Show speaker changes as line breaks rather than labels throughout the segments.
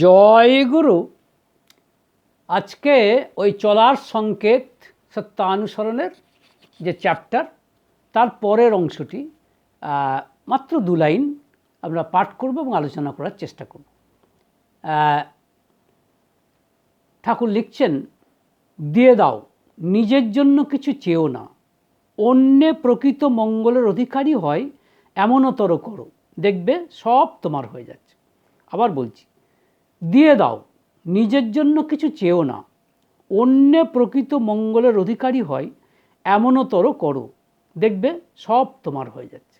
জয় গুরু, আজকে ওই চলার সংকেত সত্যানুসরণের যে চ্যাপ্টার তার পরের অংশটি মাত্র দু লাইন আমরা পাঠ করব এবং আলোচনা করার চেষ্টা করব। ঠাকুর লিখছেন, দিয়ে দাও, নিজের জন্য কিছু চেয়েও না। অন্যে প্রকৃত মঙ্গলের অধিকারী হয়, এমনতর করো। দেখবে সব তোমার হয়ে যাচ্ছে। আবার বলছি দিয়ে দাও, নিজের জন্য কিছু চেয়েও না। অন্যে প্রকৃত মঙ্গলের অধিকারী হয় এমনতর করো। দেখবে সব তোমার হয়ে যাচ্ছে।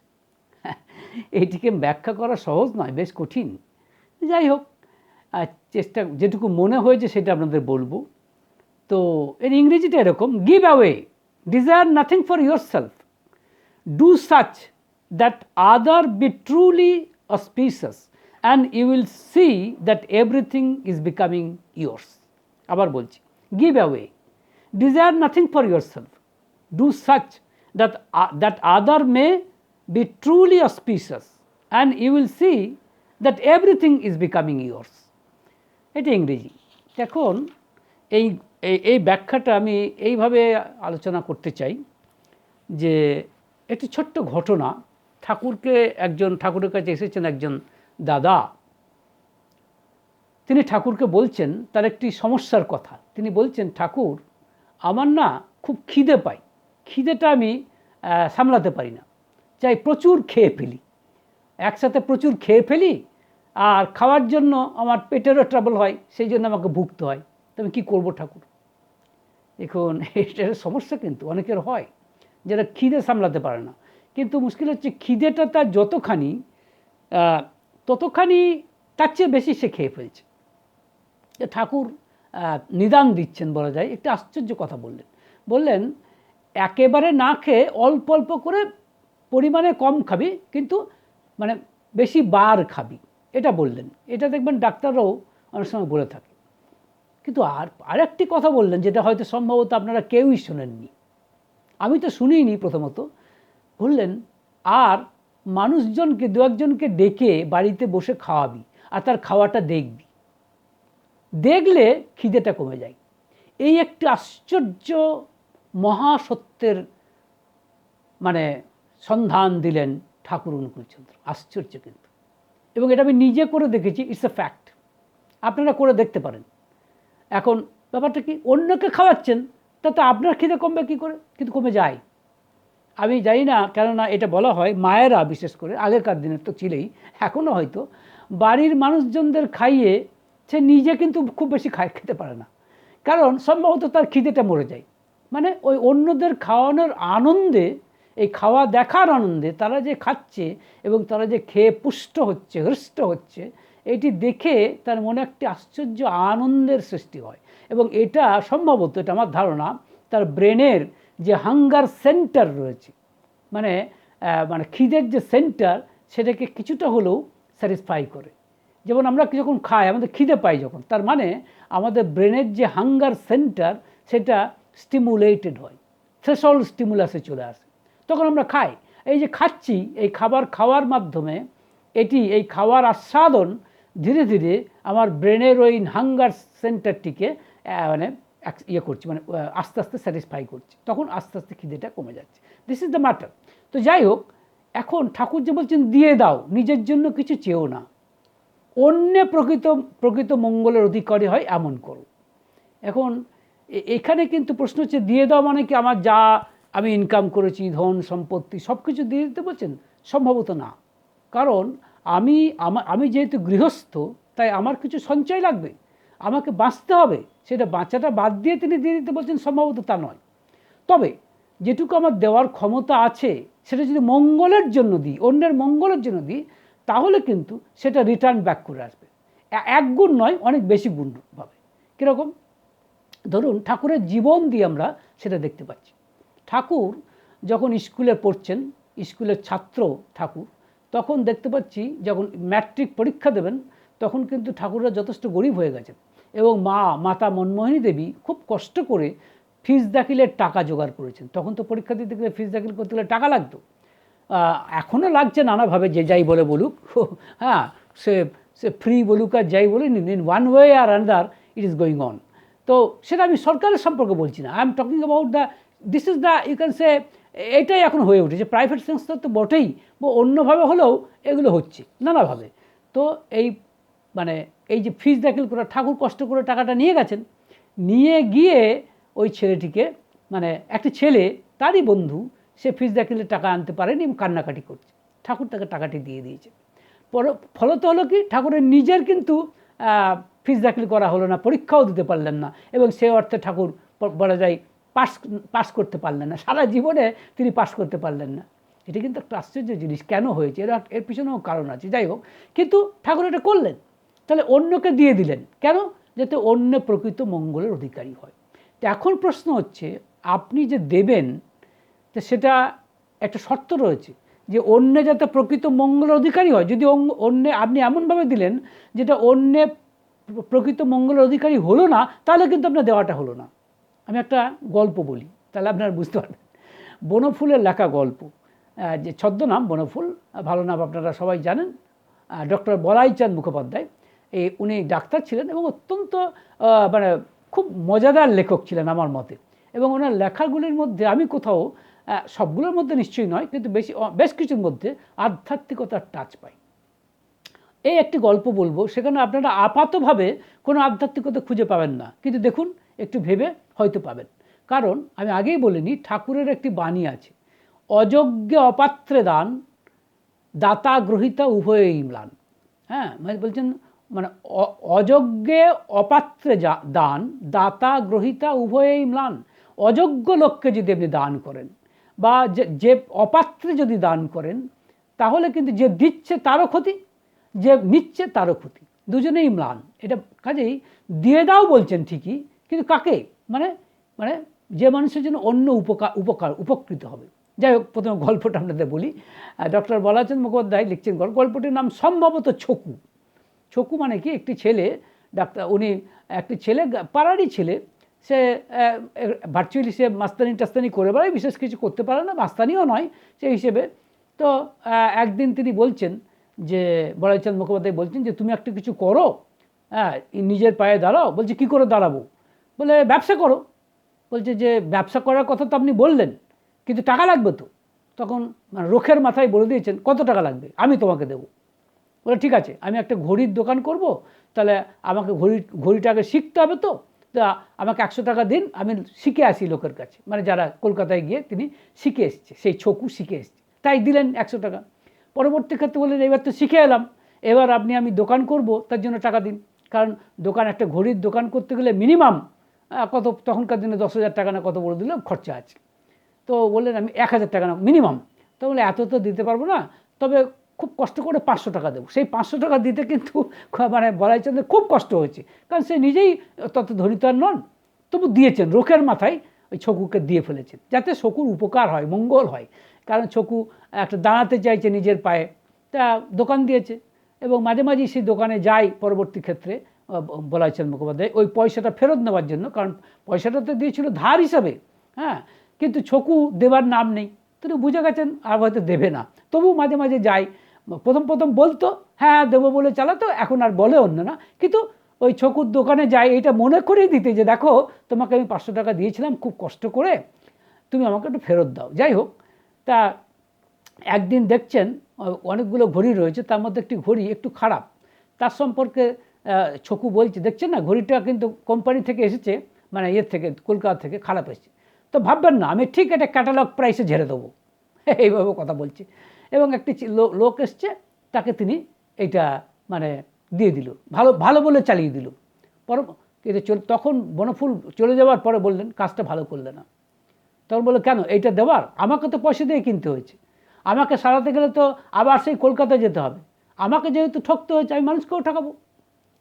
এটিকে ব্যাখ্যা করা সহজ নয়, বেশ কঠিন। যাই হোক চেষ্টা, যেটুকু মনে হয়েছে সেটা আপনাদের বলব। তো এর ইংরেজিটা এরকম give away desire nothing for yourself do such that other be truly auspicious and you will see that everything is becoming yours আবার বলছি give away desire nothing for yourself do such that that other may be truly auspicious and you will see that everything is becoming yours এটা ইংরেজি। এখন এই- এই ব্যাখ্যাটা আমি এইভাবে আলোচনা করতে চাই যে, একটি ছোট্ট ঘটনা, ঠাকুরকে একজন, ঠাকুরের কাছে এসেছেন একজন দাদা, তিনি ঠাকুরকে বলছেন, তার একটি সমস্যার কথা। তিনি বলছেন, ঠাকুর, আমার না খুব খিদে পাই খিদেটা আমি সামলাতে পারি না। চাই প্রচুর খেয়ে ফেলি। একসাথে প্রচুর খেয়ে ফেলি, আর খাওয়ার জন্য আমার পেটেরও ট্রাবল হয়, সেই জন্য আমাকে ভুগতে হয়। তো আমি কী করব ঠাকুর? এখন এটা সমস্যা কিন্তু অনেকের হয়, যারা খিদে সামলাতে পারে না। কিন্তু মুশকিল হচ্ছে, খিদেটা তার যতখানি ততখানি তার চেয়ে বেশি সে খেয়ে ফেলছে। যে ঠাকুর নিদান দিচ্ছেন বলা যায়। একটি আশ্চর্য কথা বললেন। বললেন, একেবারে না খেয়ে অল্প অল্প করে পরিমাণে কম খাবি, কিন্তু মানে বেশি বার খাবি। এটা বললেন। এটা দেখবেন ডাক্তাররাও অনেক সময় বলে থাকে। কিন্তু আর, আরেকটি কথা বললেন, যেটা হয়তো সম্ভবত আপনারা কেউই শোনেননি। আমি তো শুনিনি প্রথমত। বললেন, আর মানুষজনকে, দু একজনকে ডেকে বাড়িতে বসে খাওয়াবি আর তার খাওয়াটা দেখবি। দেখলে খিদেটা কমে যায়। এই একটি আশ্চর্য মহাসত্যের মানে সন্ধান দিলেন ঠাকুর অনুকূলচন্দ্র আশ্চর্য কিন্তু। এবং এটা আমি নিজে করে দেখেছি ইটস এ ফ্যাক্ট আপনারা করে দেখতে পারেন। এখন ব্যাপারটা কি, অন্যকে খাওয়াচ্ছেন, তাতে আপনার খিদে কমবে কী করে? কিন্তু কমে যায়। আমি জানি না, কেননা এটা বলা হয় মায়েরা বিশেষ করে, আগেকার দিনের তো ছিলেই এখনও হয়তো, বাড়ির মানুষজনদের খাইয়ে সে নিজে কিন্তু খুব বেশি খায়, খেতে পারে না। কারণ সম্ভবত তার খিদেটা মরে যায়। মানে ওই অন্যদের খাওয়ানোর আনন্দে, এই খাওয়া দেখার আনন্দে তারা যে খাচ্ছে এবং তারা যে খেয়ে পুষ্ট হচ্ছে, হৃষ্ট হচ্ছে, এটি দেখে তার মনে একটি আশ্চর্য আনন্দের সৃষ্টি হয়। এবং এটা সম্ভবত, এটা আমার ধারণা, তার ব্রেনের যে হাঙ্গার সেন্টার রয়েছে মানে মানে খিদের যে সেন্টার সেটাকে কিছুটা হলেও স্যাটিসফাই করে। যেমন আমরা যখন খাই, আমাদের খিদে পাই যখন, তার মানে আমাদের ব্রেনের যে হাঙ্গার সেন্টার সেটা স্টিমুলেটেড হয় থ্রেশল স্টিমুলাসে চলে আসে। তখন আমরা খাই। এই যে খাচ্ছি, এই খাবার খাওয়ার মাধ্যমে এটি, এই খাওয়ার আস্বাদন ধীরে ধীরে আমার ব্রেনের ওই হাঙ্গার সেন্টারটিকে মানে ইয়ে করছে মানে আস্তে আস্তে স্যাটিসফাই করছে। তখন আস্তে আস্তে খিদেটা কমে যাচ্ছে। দিস ইজ দ্য ম্যাটার তো যাই হোক, এখন ঠাকুর যে বলছেন, দিয়ে দাও, নিজের জন্য কিছু চেয়েও না। অন্য প্রকৃত প্রকৃত মঙ্গলের অধিকারী হয়, এমন করো। এখন এখানে কিন্তু প্রশ্ন হচ্ছে, দিয়ে দাও মানে কি আমার যা আমি ইনকাম করেছি, ধন, সম্পত্তি সব কিছু দিয়ে দিতে বলছেন? সম্ভবত না। কারণ আমি, আমা- আমি যেহেতু গৃহস্থ, তাই আমার কিছু সঞ্চয় লাগবে। আমাকে বাঁচতে হবে, সেটা বাঁচাটা বাদ দিয়ে তিনি দিয়ে দিতে বলছেন, সম্ভবত তা নয়। তবে যেটুকু আমার দেওয়ার ক্ষমতা আছে, সেটা যদি মঙ্গলের জন্য দিই, অন্যের মঙ্গলের জন্য দিই, তাহলে কিন্তু সেটা রিটার্ন ব্যাক করে আসবে। এক গুণ নয়, অনেক বেশি গুণ পাবে কীরকম? ধরুন, ঠাকুরের জীবন দিয়ে আমরা সেটা দেখতে পাচ্ছি। ঠাকুর যখন স্কুলে পড়ছেন, স্কুলের ছাত্র ঠাকুর, তখন দেখতে পাচ্ছি যখন ম্যাট্রিক পরীক্ষা দেবেন, তখন কিন্তু ঠাকুররা যথেষ্ট গরিব হয়ে গেছেন। এবং মা, মাতা মনমোহিনী দেবী খুব কষ্ট করে ফিজ দাখিলের টাকা জোগাড় করেছেন। তখন তো পরীক্ষা দিতে গেলে ফিজ দাখিল করতে গেলে টাকা লাগতো। এখনও লাগছে নানাভাবে, যে যাই বলে বলুক। হ্যাঁ সে সে ফ্রি বলুক আর যাই বলুন in one way or another it is going on তো সেটা আমি সরকারের সম্পর্কে বলছি না। I am talking about the this is the you can say এটাই এখন হয়ে উঠেছে। প্রাইভেট সংস্থা তো বটেই। বা অন্যভাবে হলেও এগুলো হচ্ছে, নানাভাবে। তো এই মানে এই যে ফিজ দাখিল করা, ঠাকুর কষ্ট করে টাকাটা নিয়ে গেছেন, নিয়ে গিয়ে ওই ছেলেটিকে মানে একটা ছেলে, তারই বন্ধু, সে ফিজ দাখিলের টাকা আনতে পারেনি এবং কান্নাকাটি করছে। ঠাকুর তাকে টাকাটি দিয়ে দিয়েছে। ফলত হলো কি? ঠাকুরের নিজের কিন্তু ফিস দাখিল করা হলো না, পরীক্ষাও দিতে পারলেন না এবং সে অর্থে ঠাকুর বলা যায় পাস পাস করতে পারলেন না। সারা জীবনে তিনি পাস করতে পারলেন না। এটা কিন্তু একটা আশ্চর্য জিনিস। কেন হয়েছে? এর এর পিছনেও কারণ আছে। যাই হোক, কিন্তু ঠাকুর এটা করলেন। তাহলে অন্যকে দিয়ে দিলেন। কেন? যাতে অন্য প্রকৃত মঙ্গলের অধিকারী হয়। তো এখন প্রশ্ন হচ্ছে, আপনি যে দেবেন, তো সেটা একটা শর্ত রয়েছে যে অন্য যাতে প্রকৃত মঙ্গলের অধিকারী হয়। যদি অন্য- আপনি এমনভাবে দিলেন যেটা অন্য প্রকৃত মঙ্গলের অধিকারী হলো না, তাহলে কিন্তু আপনার দেওয়াটা হলো না। আমি একটা গল্প বলি, তাহলে আপনারা বুঝতে পারবেন। বনফুলের লেখা গল্প যে ছদ্মনাম বনফুল, ভালো নাম আপনারা সবাই জানেন ডক্টর বলাইচাঁদ মুখোপাধ্যায়। এই উনি ডাক্তার ছিলেন এবং অত্যন্ত মানে খুব মজাদার লেখক ছিলেন আমার মতে। এবং ওনার লেখাগুলির মধ্যে আমি কোথাও সবগুলোর মধ্যে নিশ্চয়ই নয়, কিন্তু বেশি বেশ কিছুর মধ্যে আধ্যাত্মিকতার টাচ পাই। এই একটি গল্প বলব, সেখানে আপনারা আপাতভাবে কোনো আধ্যাত্মিকতা খুঁজে পাবেন না। কিন্তু দেখুন, একটু ভেবে হয়তো পাবেন। কারণ আমি আগেই বলিনি, ঠাকুরের একটি বাণী আছে, অযোগ্য অপাত্রে দান, দাতা গ্রহিতা উভয়ই ম্লান। হ্যাঁ মানে বলছেন মানে অযোগ্যে অপাত্রে দান, দাতা, গ্রহিতা উভয়েই ম্লান। অযোগ্য লোককে যদি আপনি দান করেন বা যে অপাত্রে যদি দান করেন, তাহলে কিন্তু যে দিচ্ছে তারও ক্ষতি, যে নিচ্ছে তারও ক্ষতি। দুজনেই ম্লান। এটা কাজেই দিয়ে দাও বলছেন ঠিকই, কিন্তু কাকে? মানে মানে যে মানুষের জন্য অন্য উপকার উপকার, উপকৃত হবে। যাই হোক, প্রথমে গল্পটা আপনাদের বলি। ডক্টর বলাচন্দ মুখোপাধ্যায় লিখছেন গল্প গল্পটির নাম সম্ভবত ছকু। ছকু মানে কি? একটি ছেলে, ডাক্তার, উনি একটি ছেলে, পাড়ারই ছেলে, সে ভার্চুয়ালি সে মাস্তানি টাস্তানি করে বেড়ায়, বিশেষ কিছু করতে পারে না, মাস্তানিও নয় সেই হিসেবে। তো একদিন তিনি বলছেন যে বড়াইচাঁদ মুখোপাধ্যায় বলছেন যে, তুমি একটা কিছু করো হ্যাঁ নিজের পায়ে দাঁড়াও। বলছে, কী করে দাঁড়াবো? বলে, ব্যবসা করো। বলছে যে, ব্যবসা করার কথা তো আপনি বললেন, কিন্তু টাকা লাগবে তো? তখন মানে রোখের মাথায় বলে দিয়েছেন, কত টাকা লাগবে? আমি তোমাকে দেবো। বলে, ঠিক আছে, আমি একটা ঘড়ির দোকান করব, তাহলে আমাকে ঘড়ি, ঘড়িটাকে শিখতে হবে তো, তা আমাকে একশো টাকা দিন, আমি শিখে আসি লোকের কাছে। মানে যারা কলকাতায় গিয়ে তিনি শিখে এসছে, সেই ছকু শিখে এসছে। তাই দিলেন একশো টাকা। পরবর্তী ক্ষেত্রে বললেন, এবার তো শিখে এলাম, এবার আপনি, আমি দোকান করব, তার জন্য টাকা দিন। কারণ দোকান, একটা ঘড়ির দোকান করতে গেলে মিনিমাম কত, তখনকার দিনে দশ হাজার টাকা না কত বলে দিলাম খরচা আছে। তো বললেন, আমি এক হাজার টাকা না, মিনিমাম। তো বলে এত তো দিতে পারব না। তবে খুব কষ্ট করে পাঁচশো টাকা দেবো। সেই পাঁচশো টাকা দিতে কিন্তু মানে বলাইচন্দ্রের খুব কষ্ট হয়েছে। কারণ সে নিজেই তত ধরিত নন, তবু দিয়েছেন রোখের মাথায় ওই ছকুকে দিয়ে ফেলেছেন। যাতে শকুর উপকার হয়, মঙ্গল হয়। কারণ ছকু একটা দাঁড়াতে চাইছে নিজের পায়ে। তা দোকান দিয়েছে এবং মাঝে মাঝে সেই দোকানে যায় পরবর্তী ক্ষেত্রে বলাইচন্দ মুখোপাধ্যায়। ওই পয়সাটা ফেরত নেওয়ার জন্য, কারণ পয়সাটা তো দিয়েছিল ধার হিসাবে। হ্যাঁ কিন্তু ছকু দেবার নাম নেই। তিনি বুঝে গেছেন আর হয়তো দেবে না। তবু মাঝে মাঝে যাই প্রথম প্রথম বলতো হ্যাঁ দেবো বলে চালাতো, এখন আর বলে অন্য না। কিন্তু ওই ছকুর দোকানে যাই এটা মনে করেই দিতে যে, দেখো, তোমাকে আমি পাঁচশো টাকা দিয়েছিলাম, খুব কষ্ট করে তুমি আমাকে একটু ফেরত দাও। যাই হোক, তা একদিন দেখছেন অনেকগুলো ঘড়ি রয়েছে, তার মধ্যে একটি ঘড়ি একটু খারাপ। তার সম্পর্কে ছকু বলছে, দেখছেন না, ঘড়িটা কিন্তু কোম্পানি থেকে এসেছে মানে ইয়ের থেকে, কলকাতা থেকে খারাপ এসেছে। তো ভাববেন না, আমি ঠিক এটা ক্যাটালগ প্রাইসে ঝেড়ে দেবো। এইভাবে কথা বলছে। এবং একটি লোক এসছে, তাকে তিনি এটা মানে দিয়ে দিল। ভালো ভালো বলে চালিয়ে দিল। পর কিন্তু তখন বনফুল চলে যাওয়ার পরে বললেন, কাজটা ভালো করলে না। তখন বলল, কেন? এইটা দেওয়ার? আমাকে তো পয়সা দিয়ে কিনতে হয়েছে। আমাকে সারাতে গেলে তো আবার সেই কলকাতায় যেতে হবে। আমাকে যেহেতু ঠকতে হয়েছে, আমি মানুষকেও ঠকাবো।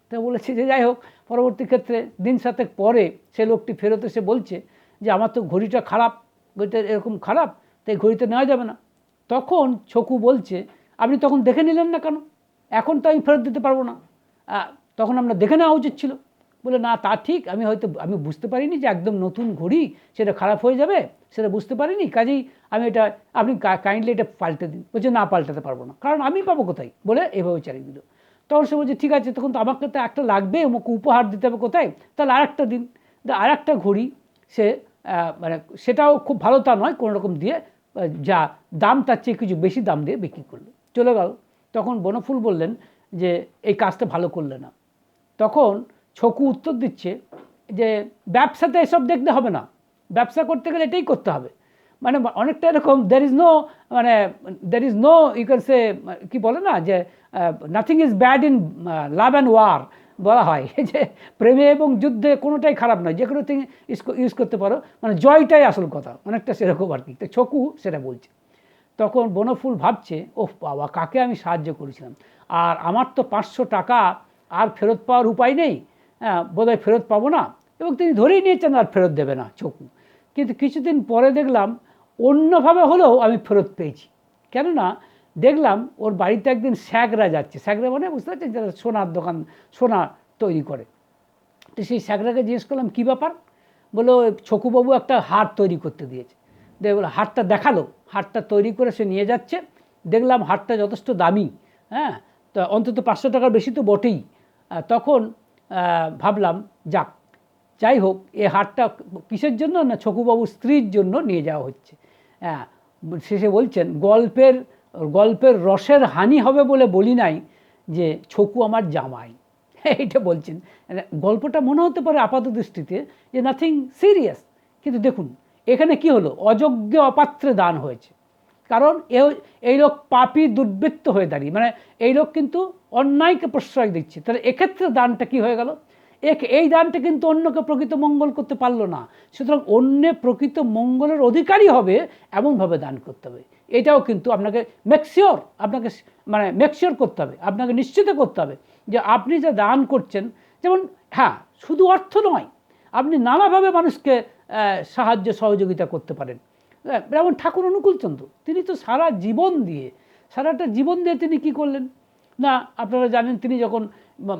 তা বলেছে যে, যাই হোক, পরবর্তী ক্ষেত্রে দিন সাতেক পরে সে লোকটি ফেরত এসে বলছে যে, আমার তো ঘড়িটা খারাপ, ঘড়িটা এরকম খারাপ, তাই ঘড়িতে নেওয়া যাবে না। তখন ছকু বলছে, আপনি তখন দেখে নিলেন না কেন? এখন তো আমি ফেরত দিতে পারব না। তখন আমরা দেখে নেওয়া উচিত ছিল। বলে, না, তা ঠিক, আমি হয়তো, আমি বুঝতে পারিনি যে একদম নতুন ঘড়ি, সেটা খারাপ হয়ে যাবে, সেটা বুঝতে পারিনি, কাজেই আমি এটা, আপনি কাইন্ডলি এটা পাল্টে দিন। বলছে, না, পাল্টাতে পারব না, কারণ আমি পাবো কোথায়? বলে, এভাবে চালিয়ে দিল। তখন সে বলছে, ঠিক আছে, তখন তো আমাকে তো একটা লাগবে, আমাকে উপহার দিতে হবে কোথায়? তাহলে আরেকটা দিন। আর একটা ঘড়ি সে মানে সেটাও খুব ভালো তা নয়, কোনো রকম দিয়ে যা দাম তার চেয়ে কিছু বেশি দাম দিয়ে বিক্রি করল। চলে গেল। তখন বনফুল বললেন যে, এই কাজটা ভালো করলে না। তখন ছকু উত্তর দিচ্ছে যে, ব্যবসাতে এসব দেখতে হবে না। ব্যবসা করতে গেলে এটাই করতে হবে। মানে অনেকটা এরকম দ্যার ইজ নো মানে there is no you can say কি বলে না যে nothing is bad in love and war বলা হয় যে প্রেমে এবং যুদ্ধে কোনোটাই খারাপ নয়, যে কোনো তুমি ইউজ করতে পারো। মানে জয়টাই আসল কথা, অনেকটা সেরকম আর কি। তো ছকু সেটা বলছে। তখন বনফুল ভাবছে ওহ বাবা, কাকে আমি সাহায্য করেছিলাম? আর আমার তো পাঁচশো টাকা আর ফেরত পাওয়ার উপায় নেই হ্যাঁ বোধহয় ফেরত পাবো না। এবং তিনি ধরেই নিয়েছেন, আর ফেরত দেবে না চকু কিন্তু কিছুদিন পরে দেখলাম, অন্যভাবে হলেও আমি ফেরত পেয়েছি। কেননা দেখলাম ওর বাড়িতে একদিন স্যাগরা যাচ্ছে। স্যাগরা মানে বুঝতে পারছেন? যারা সোনার দোকান, সোনা তৈরি করে। তো সেই স্যাগরাকে জিজ্ঞেস করলাম, কী ব্যাপার? বলল ছকুবাবু একটা হার তৈরি করতে দিয়েছে। দিয়ে বলে হারটা দেখাল। হারটা তৈরি করে সে নিয়ে যাচ্ছে। দেখলাম হারটা যথেষ্ট দামি। হ্যাঁ তো অন্তত পাঁচশো টাকার বেশি তো বটেই। তখন ভাবলাম, যাক, যাই হোক, এ হারটা কিসের জন্য না ছকুবাবুর স্ত্রীর জন্য নিয়ে যাওয়া হচ্ছে? হ্যাঁ শেষে বলছেন, গল্পের গল্পের রসের হানি হবে বলে বলি নাই যে, ছকু আমার জামাই। এইটা বলছেন। মানে গল্পটা মনে হতে পারে আপাত দৃষ্টিতে যে, নাথিং সিরিয়াস। কিন্তু দেখুন, এখানে কি হলো? অযোগ্য অপাত্রে দান হয়েছে। কারণ এ, এই লোক পাপি, দুর্বৃত্ত হয়ে দাঁড়িয়ে। মানে এই লোক কিন্তু অন্যায়কে প্রশ্রয় দিচ্ছে। তাহলে এক্ষেত্রে দানটা কি হয়ে গেল? এক, এই দানটা কিন্তু অন্যকে প্রকৃত মঙ্গল করতে পারল না। সুতরাং অন্যে প্রকৃত মঙ্গলের অধিকারী হবে, এমনভাবে দান করতে হবে। এটাও কিন্তু আপনাকে মেকশিওর আপনাকে মানে মেকশিওর করতে হবে, আপনাকে নিশ্চিত করতে হবে যে আপনি যা দান করছেন, যেমন হ্যাঁ শুধু অর্থ নয়, আপনি নানাভাবে মানুষকে সাহায্য, সহযোগিতা করতে পারেন। যেমন ঠাকুর অনুকূলচন্দ্র তিনি তো সারা জীবন দিয়ে, সারাটা জীবন দিয়ে তিনি কি করলেন? না, আপনারা জানেন তিনি যখন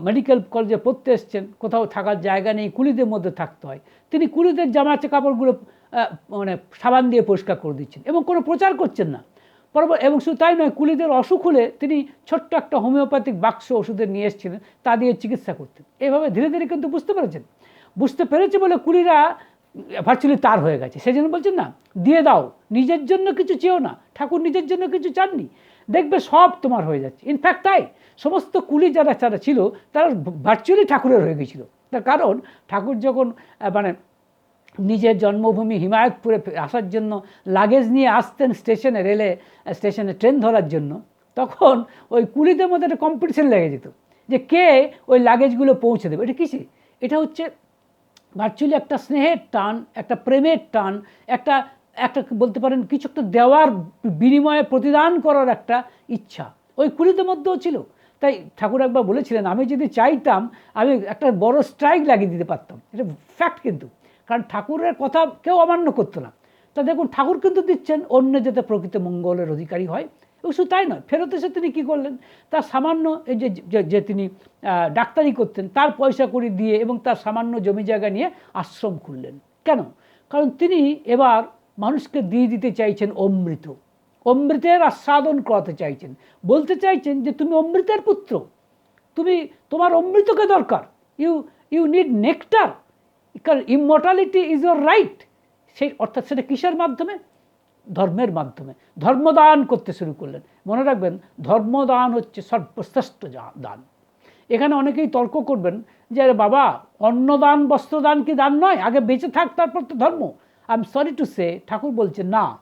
মেডিকেল কলেজে পড়তে এসছেন, কোথাও থাকার জায়গা নেই, কুলিদের মধ্যে থাকতে হয়। তিনি কুলিদের জামা কাপড়গুলো মানে সাবান দিয়ে পরিষ্কার করে দিচ্ছেন এবং কোনো প্রচার করছেন না। পরবর এবং শুধু তাই নয়, কুলিদের অসুখ হলে তিনি ছোট্ট একটা হোমিওপ্যাথিক বাক্স ওষুধের নিয়ে এসেছিলেন তা দিয়ে চিকিৎসা করতেন। এইভাবে ধীরে ধীরে কিন্তু বুঝতে পেরেছেন। বুঝতে পেরেছে বলে কুলিরা ভার্চুয়ালি তার হয়ে গেছে। সেই জন্য বলছেন, না, দিয়ে দাও, নিজের জন্য কিছু চেয়েও না, ঠাকুর নিজের জন্য কিছু চাননি। দেখবে সব তোমার হয়ে যাচ্ছে। ইনফ্যাক্ট তাই সমস্ত কুলি যারা যারা ছিল, তারা ভার্চুয়ালি ঠাকুরের হয়ে গেছিল। তার কারণ, ঠাকুর যখন মানে নিজের জন্মভূমি হিমায়তপুরে আসার জন্য লাগেজ নিয়ে আসতেন স্টেশনে রেলে স্টেশনে ট্রেন ধরার জন্য, তখন ওই কুলিদের মধ্যে একটা কম্পিটিশন লেগে যেত যে কে ওই লাগেজগুলো পৌঁছে দেবে। এটা কিসে? এটা হচ্ছে ভার্চুয়ালি একটা স্নেহের টান, একটা প্রেমের টান, একটা একটা বলতে পারেন কিছু একটা দেওয়ার বিনিময়ে প্রতিদান করার একটা ইচ্ছা। ওই কুড়িদের মধ্যেও ছিল। তাই ঠাকুর একবার বলেছিলেন, আমি যদি চাইতাম, আমি একটা বড় স্ট্রাইক লাগিয়ে দিতে পারতাম। এটা ফ্যাক্ট কিন্তু। কারণ ঠাকুরের কথা কেউ অমান্য করতো না। তা দেখুন, ঠাকুর কিন্তু দিচ্ছেন, অন্য যাতে প্রকৃত মঙ্গলের অধিকারী হয়। এবং শুধু তাই নয়, ফেরত এসে তিনি কী করলেন? তার সামান্য এই যে, যে- তিনি ডাক্তারি করতেন, তার পয়সা করি দিয়ে এবং তার সামান্য জমি জায়গা নিয়ে আশ্রম খুললেন। কেন? কারণ তিনি এবার মানুষকে দিয়ে দিতে চাইছেন অমৃত। অমৃতের আস্বাদন করাতে চাইছেন। বলতে চাইছেন যে, তুমি অমৃতের পুত্র। তুমি, তোমার অমৃতকে দরকার। ইউ ইউ নিড নেকটার কারণ ইমর্টালিটি ইজ ইয়োর রাইট সেই, অর্থাৎ সেটা কিসের মাধ্যমে? ধর্মের মাধ্যমে। ধর্মদান করতে শুরু করলেন। মনে রাখবেন, ধর্মদান হচ্ছে সর্বশ্রেষ্ঠ দান। এখানে অনেকেই তর্ক করবেন যে বাবা, অন্নদান, বস্ত্রদান কি দান নয়? আগে বেঁচে থাক, তারপর তো ধর্ম। I am sorry to say ঠাকুর বলছে না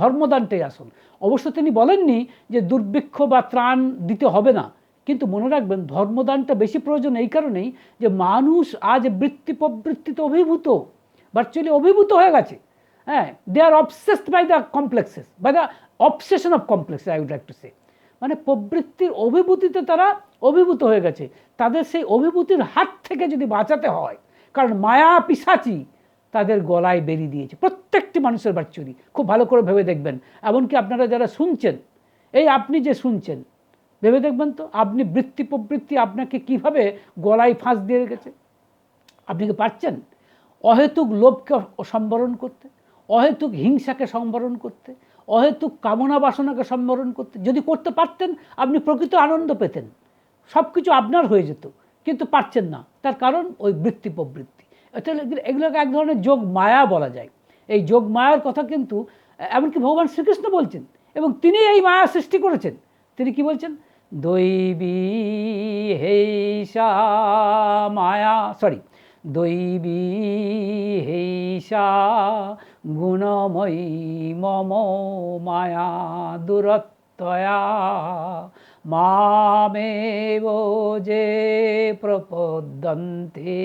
ধর্মদানটাই আসল। অবশ্য তিনি বলেননি যে দুর্ভিক্ষ বা ত্রাণ দিতে হবে না। কিন্তু মনে রাখবেন, ধর্মদানটা বেশি প্রয়োজন এই কারণেই যে মানুষ আজ বৃত্তি প্রবৃত্তিতে অভিভূত ভার্চুয়ালি অভিভূত হয়ে গেছে। হ্যাঁ they are obsessed by the complexes by the obsession of complex I would like to say মানে প্রবৃত্তির অভিভূতিতে তারা অভিভূত হয়ে গেছে। তাদের সেই অভিভূতির হাত থেকে যদি বাঁচাতে হয়, কারণ মায়া পিসাচি তাদের গলায় বেরিয়ে দিয়েছে। প্রত্যেকটি মানুষের বাচ্চুরি খুব ভালো করে ভেবে দেখবেন। এমনকি আপনারা যারা শুনছেন, এই আপনি যে শুনছেন, ভেবে দেখবেন তো, আপনি বৃত্তি প্রবৃত্তি আপনাকে কীভাবে গলায় ফাঁস দিয়ে রেখেছে? আপনি কি পারছেন? অহেতুক লোভকে সম্বরণ করতে, অহেতুক হিংসাকে সম্বরণ করতে, অহেতুক কামনা বাসনাকে সম্বরণ করতে। যদি করতে পারতেন, আপনি প্রকৃত আনন্দ পেতেন। সব কিছু আপনার হয়ে যেত, কিন্তু পারছেন না। তার কারণ ওই বৃত্তি প্রবৃত্তি। এগুলোকে এক ধরনের যোগ মায়া বলা যায়। এই যোগ মায়ার কথা কিন্তু, এমনকি ভগবান শ্রীকৃষ্ণ বলছেন, এবং তিনি এই মায়া সৃষ্টি করেছেন। তিনি কি বলছেন? দৈবী হেসা মায়া সরি দৈবী হেসা গুণময়ী মম মায়া, দূরত্বয়া, মামেব যে প্রপদ্যন্তে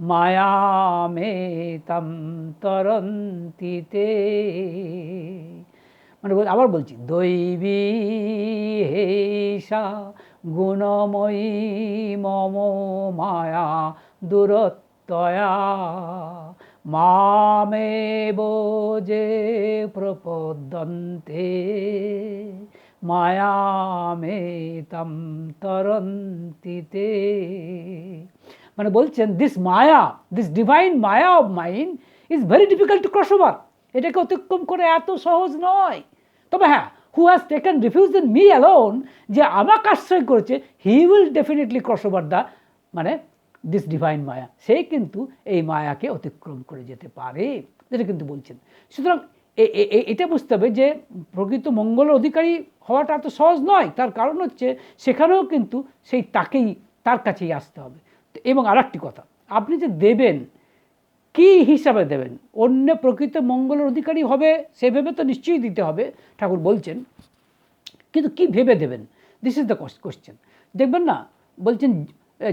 মায়ামেতাম তরন্তি তে। মানে আবার বলছি, দৈবী হেসা গুণময়ী মম মায়া দূরত্বয়া। মামেব যে প্রপদ্যন্তে। মায়ামেতাম তরন্তিতে মানে বলছেন this maya this divine maya of mind is very difficult to cross over এটাকে অতিক্রম করে এত সহজ নয়। তবে হ্যাঁ who has taken refuge in me alone যে আমাকে আশ্রয় করেছে he will definitely cross over the মানে দিস ডিভাইন মায়া সে কিন্তু এই মায়াকে অতিক্রম করে যেতে পারে। যেটা কিন্তু বলছেন। সুতরাং এটা বুঝতে হবে যে প্রকৃত মঙ্গলের অধিকারী হওয়াটা এত সহজ নয়। তার কারণ হচ্ছে সেখানেও কিন্তু সেই তাকেই, তার কাছেই আসতে হবে। এবং আর একটি কথা, আপনি যে দেবেন, কি হিসাবে দেবেন? অন্য প্রকৃত মঙ্গলের অধিকারী হবে, সে ভেবে তো নিশ্চয়ই দিতে হবে, ঠাকুর বলছেন। কিন্তু কি ভেবে দেবেন? দিস ইজ দ্য কোশ্চেন দেখবেন না, বলছেন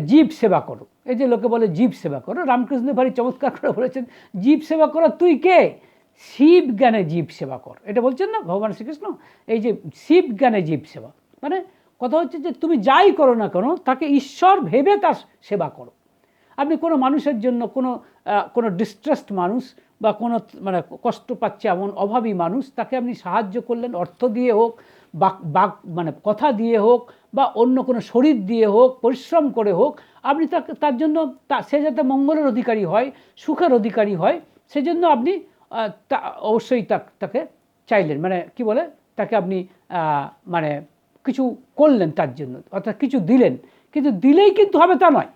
জীব সেবা করো। এই যে লোকে বলে জীব সেবা করো, রামকৃষ্ণ ভারী চমৎকার করে বলেছেন, জীব সেবা করো তুই কে? শিব জ্ঞানে জীব সেবা কর। এটা বলছেন না ভগবান শ্রীকৃষ্ণ? এই যে শিব জ্ঞানে জীব সেবা। মানে কথা হচ্ছে যে তুমি যাই করো না কেন, তাকে ঈশ্বর ভেবে তার সেবা করো। আপনি কোনো মানুষের জন্য কোনো কোনো ডিস্ট্রেসড মানুষ বা কোনো মানে কষ্ট পাচ্ছে এমন অভাবী মানুষ, তাকে আপনি সাহায্য করলেন, অর্থ দিয়ে হোক বাক বাক মানে কথা দিয়ে হোক, বা অন্য কোনো শরীর দিয়ে হোক, পরিশ্রম করে হোক, আপনি তাকে, তার জন্য তা, সে যাতে মঙ্গলের অধিকারী হয়, সুখের অধিকারী হয়, সেজন্য আপনি তা, অবশ্যই তাকে চাইলেন। মানে কি বলে? তাকে আপনি মানে কিছু করলেন তার জন্য, অর্থাৎ কিছু দিলেন। কিন্তু দিলেই কিন্তু হবে তা নয়।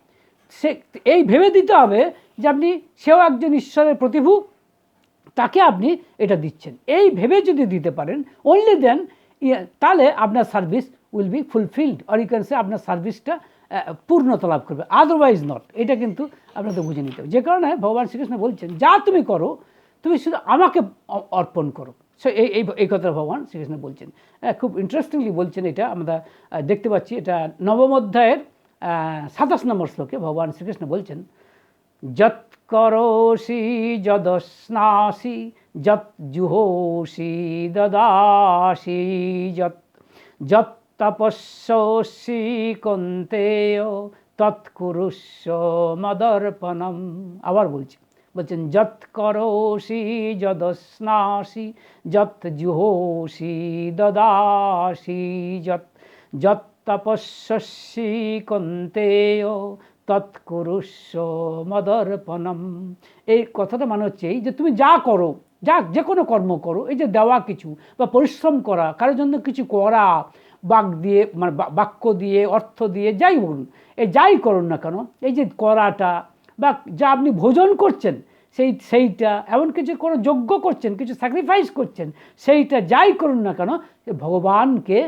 সে, এই ভেবে দিতে হবে যে আপনি সেও একজন ঈশ্বরের প্রতিভূ, তাকে আপনি এটা দিচ্ছেন। এই ভেবে যদি দিতে পারেন অনলি দেন তাহলে আপনার service will be fulfilled or you say আপনার সার্ভিসটা পূর্ণতা লাভ করবে। আদারওয়াইজ নট এটা কিন্তু আপনাকে বুঝে নিতে হবে। যে কারণে ভগবান শ্রীকৃষ্ণ বলছেন, যা তুমি করো, তুমি শুধু আমাকে অর্পণ করো। সো এই এই এই কথা ভগবান শ্রীকৃষ্ণ বলছেন। আহ, খুব ইন্টারেস্টিংলি বলছেন এটা। আমরা দেখতে পাচ্ছি এটা নবম অধ্যায়ের সাতাশ নম্বর শ্লোকে ভগবান শ্রীকৃষ্ণ বলছেন যৎ করোষি যদস্নাসি যৎ জুহোষি দদাসি যৎ যৎ তপস্যসি কন্তেয় তৎকুরুষ মদর্পণম। আবার বলছি বলছেন, যৎ করোষি যদস্নাসি, যৎ জুহোষি দদাসি যত যৎ তপস্যসি কন্তেয় তৎকুরুষ্য মদর্পণম। এই কথাটা মানে হচ্ছে এই যে তুমি যা করো, যা যে কোনো কর্ম করো, এই যে দেওয়া কিছু বা পরিশ্রম করা, কারোর জন্য কিছু করা, বাক দিয়ে মানে বাক্য দিয়ে, অর্থ দিয়ে, যাই বলুন, এই যাই করুন না কেন, এই যে করাটা বা যা আপনি ভোজন করছেন, সেই, সেইটা এমন কিছু কোনো যজ্ঞ করছেন, কিছু স্যাক্রিফাইস করছেন, সেইটা যাই করুন না কেন ভগবানকে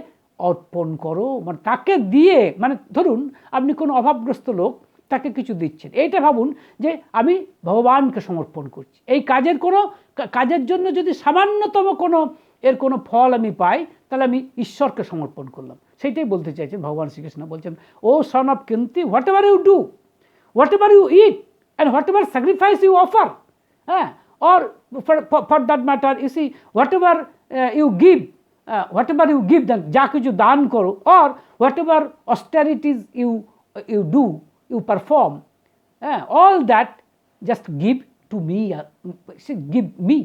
অর্পণ করো মানে তাকে দিয়ে মানে ধরুন আপনি কোনো অভাবগ্রস্ত লোক, তাকে কিছু দিচ্ছেন, এইটা ভাবুন যে আমি ভগবানকে সমর্পণ করছি। এই কাজের কোনো কাজের জন্য যদি সামান্যতম কোনো, এর কোনো ফল আমি পাই, তাহলে আমি ঈশ্বরকে সমর্পণ করলাম। সেইটাই বলতে চাইছেন ভগবান শ্রীকৃষ্ণ। বলছেন, O son of Kunti, whatever you do? Whatever you eat and whatever sacrifice you offer হ্যাঁ or for that matter you see whatever you give whatever you give then যা কিছু দান করো or whatever austerities you you do you perform হ্যাঁ all that just give to me give me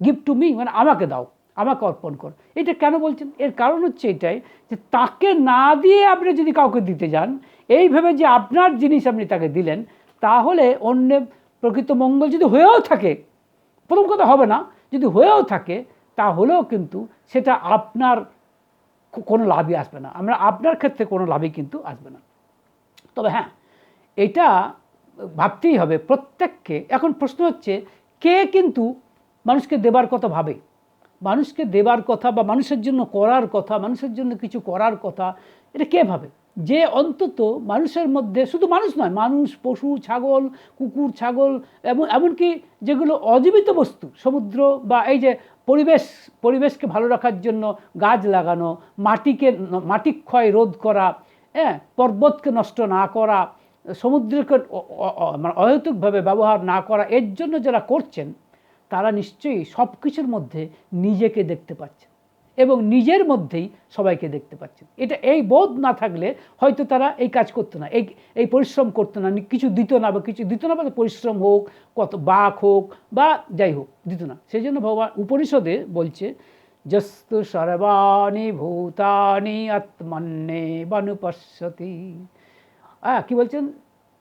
give to me মানে আমাকে দাও, আমাকে অর্পণ কর। এটা কেন বলছেন? এর কারণ হচ্ছে এটাই যে তাকে না দিয়ে আপনি যদি কাউকে দিতে যান এইভাবে যে আপনার জিনিস আপনি তাকে দিলেন, তাহলে অন্য প্রকৃত মঙ্গল যদি হয়েও থাকে, প্রথম কথা হবে না, যদি হয়েও থাকে, তাহলেও কিন্তু সেটা আপনার কোনো লাভই আসবে না। আমরা আপনার ক্ষেত্রে কোনো লাভই কিন্তু আসবে না। তবে হ্যাঁ এটা ভাবতেই হবে প্রত্যেককে। এখন প্রশ্ন হচ্ছে, কে কিন্তু মানুষকে দেবার কথা ভাবে? মানুষকে দেবার কথা বা মানুষের জন্য করার কথা, মানুষের জন্য কিছু করার কথা, এটা কে ভাবে? যে অন্তত মানুষের মধ্যে, শুধু মানুষ নয়, মানুষ, পশু, ছাগল, কুকুর, ছাগল, এমন, এমনকি যেগুলো অজীবিত বস্তু, সমুদ্র বা এই যে পরিবেশ, পরিবেশকে ভালো রাখার জন্য গাছ লাগানো, মাটিকে মাটি ক্ষয় রোধ করা হ্যাঁ পর্বতকে নষ্ট না করা, সমুদ্রকে মানে অহেতুকভাবে ব্যবহার না করা, এর জন্য যারা করছেন, তারা নিশ্চয়ই সব কিছুর মধ্যে নিজেকে দেখতে পাচ্ছেন। এবং নিজের মধ্যেই সবাইকে দেখতে পাচ্ছেন। এটা এই বোধ না থাকলে হয়তো তারা এই কাজ করতো না, এই এই পরিশ্রম করতো না, কিছু দিত না বা কিছু দিত না বা পরিশ্রম হোক, কত বাক হোক বা যাই হোক, দিত না। সেই জন্য ভগবান উপনিষদে বলছে, যস্তু সর্বাণি ভূতানি আত্মন্যে বানুপশ্যতি। হ্যাঁ কী বলছেন?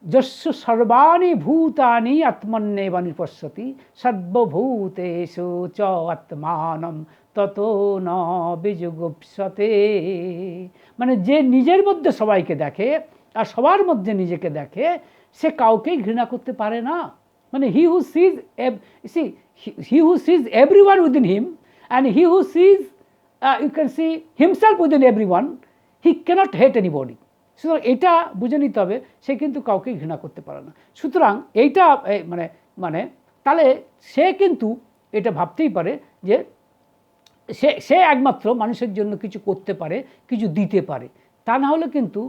যস্য সর্বাণি ভূতানি আত্মন্যে বানুপশ্যতি। সর্বভূতেষু চ আত্মানম তত ন বিযুগুপ্সতে মানে যে নিজের মধ্যে সবাইকে দেখে আর সবার মধ্যে নিজেকে দেখে, সে কাউকেই ঘৃণা করতে পারে না। মানে he who sees see he who sees everyone within him and he who sees you can see himself within everyone he cannot hate anybody সুতরাং এটা বুঝে নিতে হবে, সে কিন্তু কাউকে ঘৃণা করতে পারে না। সুতরাং এইটা মানে মানে তাহলে সে কিন্তু এটা ভাবতেই পারে যে সে সে একমাত্র মানুষের জন্য কিছু করতে পারে, কিছু দিতে পারে। তা না হলে কিন্তু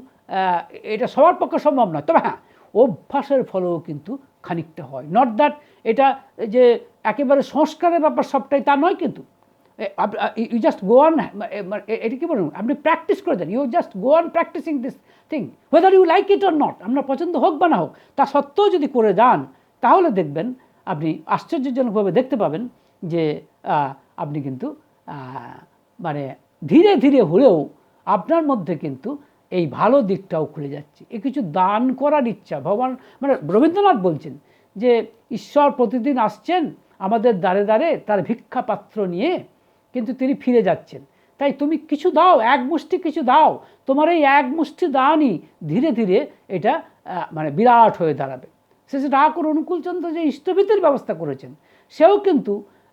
এটা সবার পক্ষে সম্ভব নয়। তবে হ্যাঁ অভ্যাসের ফলেও কিন্তু খানিকটা হয়। নট দ্যাট এটা যে একেবারে সংস্কারের ব্যাপার সবটাই তা নয় কিন্তু। ইউ জাস্ট গো অন এটা কি বলুন? আপনি প্র্যাকটিস করে দেন। You just go on practising this thing whether you like it or not আপনার পছন্দ হোক বা না হোক, তা সত্ত্বেও যদি করে যান, তাহলে দেখবেন আপনি আশ্চর্যজনকভাবে দেখতে পাবেন যে আপনি কিন্তু মানে ধীরে ধীরে হলেও আপনার মধ্যে কিন্তু এই ভালো দিকটাও খুলে যাচ্ছে। এ কিছু দান করার ইচ্ছা, ভগবান মানে রবীন্দ্রনাথ বলছেন যে, ঈশ্বর প্রতিদিন আসছেন আমাদের দ্বারে দ্বারে তার ভিক্ষা পাত্র নিয়ে, কিন্তু তিনি ফিরে যাচ্ছেন। তাই তুমি কিছু দাও, এক মুষ্টি কিছু দাও। তোমার এই এক মুষ্টি দানই ধীরে ধীরে এটা মানে বিরাট হয়ে দাঁড়াবে। শেষে ঠাকুর অনুকূলচন্দ্র যে ইষ্টভীতের ব্যবস্থা করেছেন, সেও কিন্তু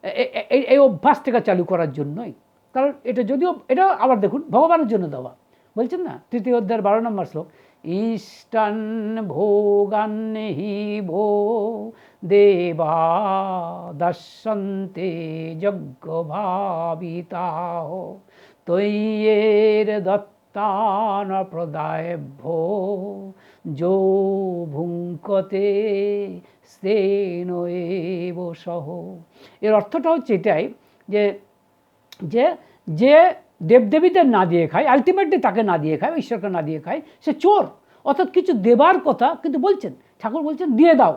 এই- অভ্যাসটাকে চালু করার জন্যই। কারণ এটা যদিও, এটা আবার দেখুন, ভগবানের জন্য দেওয়া। বলছেন না? তৃতীয় অধ্যায়ের বারো নম্বর শ্লোক, ইষ্টান ভোগান হি ভো দেবা দর্শন্তে যজ্ঞ ভাবিতা তৈয়ের দত্তান প্রদায়ভ্যো যো ভুঙ্কতে স্তেন এব সহ। এর অর্থটা হচ্ছে এটাই যে যে যে দেবদেবীদের না দিয়ে খায় আলটিমেটলি তাকে না দিয়ে খায় ঈশ্বরকে না দিয়ে খায়, সে চোর। অর্থাৎ কিছু দেবার কথা কিন্তু বলছেন। ঠাকুর বলছেন, দিয়ে দাও।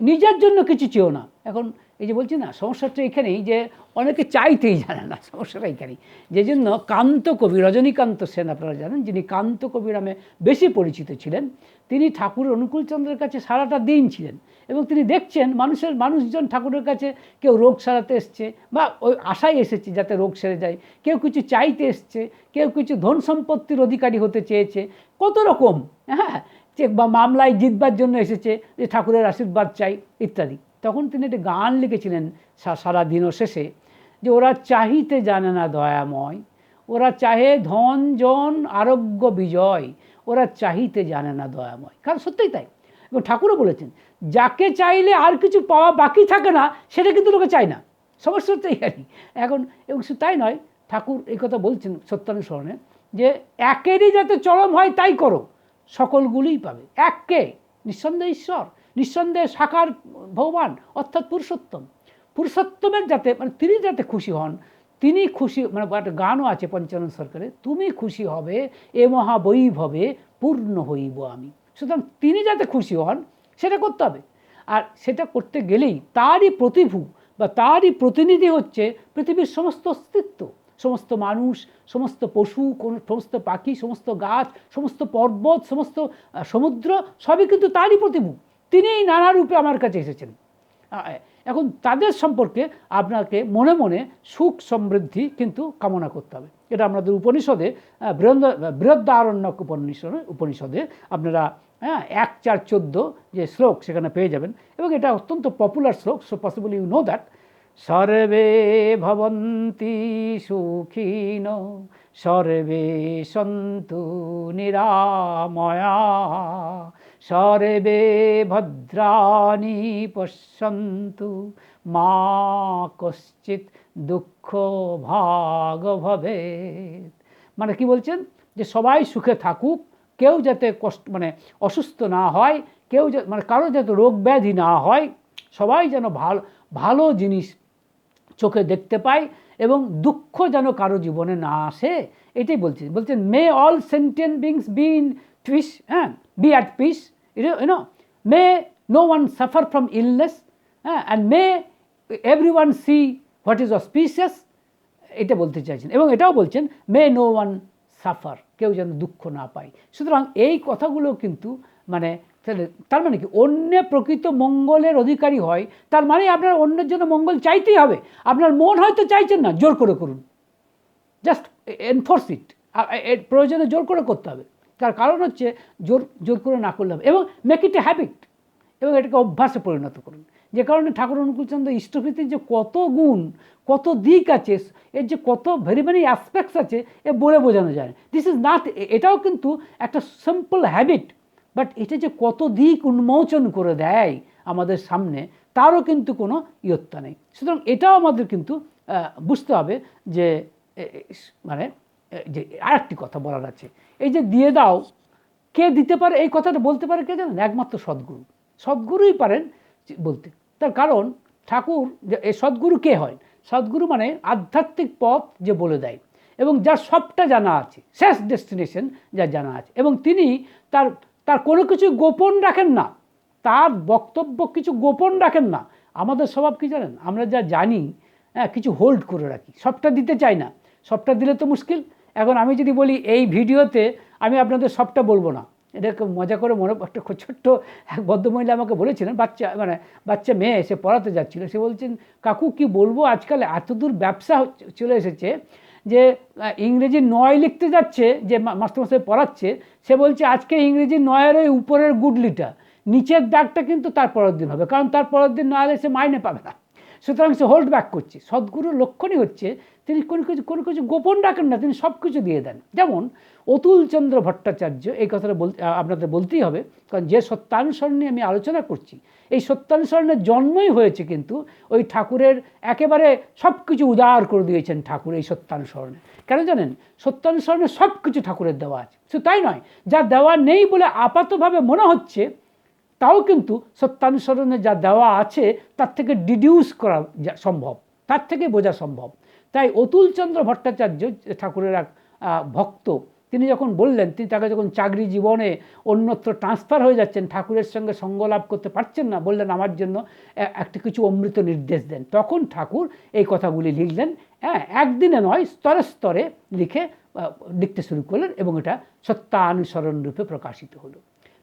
নিজের জন্য কিছু চেয়েও না। এখন এই যে বলছি না, সমস্যাটা এখানেই যে অনেকে চাইতেই জানে না, সমস্যাটা এখানেই। যে জন্য কান্ত কবি রজনীকান্ত সেন আপনারা জানেন, যিনি কান্ত কবি নামে বেশি পরিচিত ছিলেন। তিনি ঠাকুরের অনুকূলচন্দ্রের কাছে সারাটা দিন ছিলেন এবং তিনি দেখছেন মানুষের, মানুষজন ঠাকুরের কাছে কেউ রোগ সারাতে এসছে বা ওই আশায় এসেছে যাতে রোগ সেরে যায়। কেউ কিছু চাইতে এসছে, কেউ কিছু ধন সম্পত্তির অধিকারী হতে চেয়েছে। কত রকম হ্যাঁ বা মামলায় জিতবার জন্য এসেছে যে ঠাকুরের আশীর্বাদ চাই, ইত্যাদি। তখন তিনি একটি গান লিখেছিলেন সারা দিনও শেষে যে ওরা চাহিতে জানে না দয়াময়, ওরা চাহে ধন, জন, আরোগ্য, বিজয়। ওরা চাহিতে জানে না দয়াময়। কারণ সত্যিই তাই। এবং ঠাকুরও বলেছেন, যাকে চাইলে আর কিছু পাওয়া বাকি থাকে না, সেটা কিন্তু লোকে চায় না। সমস্যা হচ্ছে এখানেই এখন, এবং শুধু তাই নয়, ঠাকুর এই কথা বলছেন সত্যানুসরণে যে, একেরই যাতে চরম হয়, তাই করো। সকলগুলিই পাবে। এককে নিঃসন্দেহে ঈশ্বর, নিঃসন্দেহে সাকার ভগবান, অর্থাৎ পুরুষোত্তম। পুরুষোত্তমের যাতে মানে তিনি যাতে খুশি হন তিনি খুশি মানে একটা গানও আছে পঞ্চানন সরকারের তুমি খুশি হবে, এ মহাবৈভবে পূর্ণ হইব আমি। সুতরাং তিনি যাতে খুশি হন, সেটা করতে হবে। আর সেটা করতে গেলেই তারই প্রতিভু বা তারই প্রতিনিধি হচ্ছে পৃথিবীর সমস্ত অস্তিত্ব। সমস্ত মানুষ, সমস্ত পশু, কোন, সমস্ত পাখি, সমস্ত গাছ, সমস্ত পর্বত, সমস্ত সমুদ্র, সবই কিন্তু তারই প্রতিভূ। তিনিই নানা রূপে আমার কাছে এসেছেন। এখন তাদের সম্পর্কে আপনাকে মনে মনে সুখ সমৃদ্ধি কিন্তু কামনা করতে হবে। এটা আমাদের উপনিষদে বৃহদ্দারণ্যক উপনিষদে উপনিষদে আপনারা হ্যাঁ এক চার চোদ্দ যে শ্লোক সেখানে পেয়ে যাবেন এবং এটা অত্যন্ত পপুলার শ্লোক so possible you know that সর্বে ভবন্তি সুখিন, সর্বে সন্তু নিরাময়া। সর্বে ভদ্রাণি পশ্যন্তু, মা কশ্চিৎ দুঃখ ভাগ ভবেত মানে কি বলছেন? যে সবাই সুখে থাকুক, কেউ যাতে কষ্ট মানে অসুস্থ না হয়, কেউ মানে কারও যাতে রোগ ব্যাধি না হয়, সবাই যেন ভালো ভালো জিনিস চোখে দেখতে পায় এবং দুঃখ যেন কারও জীবনে না আসে, এটাই বলছেন বলছেন may all sentient beings be in twice হ্যাঁ be at peace you know may no one suffer from illness হ্যাঁ and may everyone see what is auspicious এটা বলতে চাইছেন। এবং এটাও বলছেন মে নো ওয়ান সাফার কেউ যেন দুঃখ না পায়। সুতরাং এই কথাগুলো কিন্তু মানে তার মানে কি? অন্য প্রকৃত মঙ্গলের অধিকারী হয়, তার মানে আপনার অন্যের জন্য মঙ্গল চাইতেই হবে। আপনার মন হয়তো চাইছেন না, জোর করে করুন। জাস্ট এনফোর্স ইট প্রয়োজনে জোর করে করতে হবে। তার কারণ হচ্ছে জোর জোর করে না করলে হবে। এবং মেক ইট এ হ্যাবিট এবং এটাকে অভ্যাসে পরিণত করুন। যে কারণে ঠাকুর অনুকূলচন্দ্র ইষ্টভীতির যে কত গুণ, কত দিক আছে, এর যে কত ভেরি ভেরি অ্যাসপেক্টস আছে, এ বলে বোঝানো যায় দিস ইজ নট এটাও কিন্তু একটা সিম্পল হ্যাবিট বাট এটা যে কত দিক উন্মোচন করে দেয় আমাদের সামনে, তারও কিন্তু কোনো ইয়ত্তা নেই। সুতরাং এটাও আমাদের কিন্তু বুঝতে হবে যে মানে যে আরেকটি কথা বলার আছে। এই যে দিয়ে দাও, কে দিতে পারে, এই কথাটা বলতে পারে কে জানেন? একমাত্র সদ্গুরু। সদ্গুরুই পারেন বলতে। তার কারণ ঠাকুর যে এই সদ্গুরু কে হয়? সদ্গুরু মানে আধ্যাত্মিক পথ যে বলে দেয়। এবং যার সবটা জানা আছে, শেষ ডেস্টিনেশন যা জানা আছে। এবং তিনি তার তার কোনো কিছু গোপন রাখেন না। তার বক্তব্য কিছু গোপন রাখেন না। আমাদের স্বভাব কি জানেন? আমরা যা জানি হ্যাঁ কিছু হোল্ড করে রাখি। সবটা দিতে চাই না। সবটা দিলে তো মুশকিল। এখন আমি যদি বলি এই ভিডিওতে আমি আপনাদের সবটা বলব না। এটাকে মজা করে মনে একটা ছোট্ট এক ভদ্রমহিলা আমাকে বলেছিলেন, বাচ্চা মানে বাচ্চা মেয়ে এসে পড়াতে যাচ্ছিল। সে বলছেন, কাকু, কি বলব? আজকাল এতদূর ব্যবসা চলে এসেছে যে ইংরেজি নয় লিখতে যাচ্ছে, যে মাস্টারমশাই পড়াচ্ছে, সে বলছে, আজকে ইংরেজি নয়ের ওই উপরের গুডলিটা, নিচের দাগটা কিন্তু তার পরের দিন হবে। কারণ তার পরের দিন না হলে সে মাইনে পাবে না। সুতরাং সে হোল্ড ব্যাক করছে। সদ্গুরুর লক্ষণই হচ্ছে, তিনি কোনো কিছু কোনো কিছু গোপন রাখেন না, তিনি সব কিছু দিয়ে দেন। যেমন অতুলচন্দ্র ভট্টাচার্য, এই কথাটা বল আপনাদের বলতেই হবে, কারণ যে সত্যানুসরণ নিয়ে আমি আলোচনা করছি, এই সত্যানুসরণের জন্মই হয়েছে কিন্তু ওই ঠাকুরের একেবারে সব কিছু উদার করে দিয়েছেন ঠাকুর এই সত্যানুসরণে। কেন জানেন? সত্যানুসরণে সব কিছু ঠাকুরের দেওয়া আছে। শুধু তাই নয়, যা দেওয়া নেই বলে আপাতভাবে মনে হচ্ছে তাও কিন্তু সত্যানুসরণে যা দেওয়া আছে, তার থেকে ডিডিউস করা সম্ভব, তার থেকে বোঝা সম্ভব। তাই অতুলচন্দ্র ভট্টাচার্য ঠাকুরের এক ভক্ত, তিনি যখন বললেন, তিনি তাকে যখন চাকরি জীবনে অন্যত্র ট্রান্সফার হয়ে যাচ্ছেন, ঠাকুরের সঙ্গে সঙ্গ লাভ করতে পারছেন না, বললেন আমার জন্য একটি কিছু অমৃত নির্দেশ দেন। তখন ঠাকুর এই কথাগুলি লিখলেন হ্যাঁ একদিনে নয়, স্তরে স্তরে লিখে লিখতে শুরু করলেন এবং এটা সত্যানুসরণ রূপে প্রকাশিত হলো।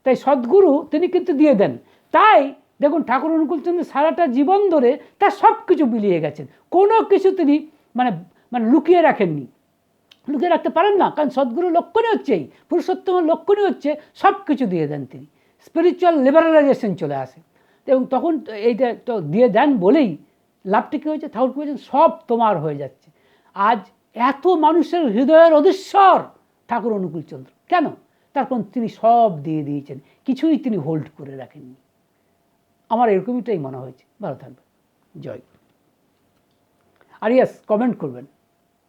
তাই সদ্গুরু তিনি কিন্তু দিয়ে দেন। তাই দেখুন ঠাকুর অনুকূলচন্দ্র সারাটা জীবন ধরে তার সব কিছু বিলিয়ে গেছেন। কোনো কিছু তিনি মানে মানে লুকিয়ে রাখেননি। লুকিয়ে রাখতে পারেন না, কারণ সদ্গুরু লক্ষণই হচ্ছেই এই। পুরুষোত্তমের লক্ষণই হচ্ছে সব কিছু দিয়ে দেন তিনি। স্পিরিচুয়াল লিবারালাইজেশন চলে আসে। এবং তখন এইটা তো দিয়ে দেন বলেই লাভটা কী হয়েছে? ঠাকুর কী সব তোমার হয়ে যাচ্ছে। আজ এত মানুষের হৃদয়ের অধীশ্বর ঠাকুর অনুকূলচন্দ্র কেন? তার তিনি সব দিয়ে দিয়েছেন। কিছুই তিনি হোল্ড করে রাখেননি। আমার এরকমইটাই মনে হয়েছে। ভালো থাকবে জয়। আর ইয়াস কমেন্ট করবেন।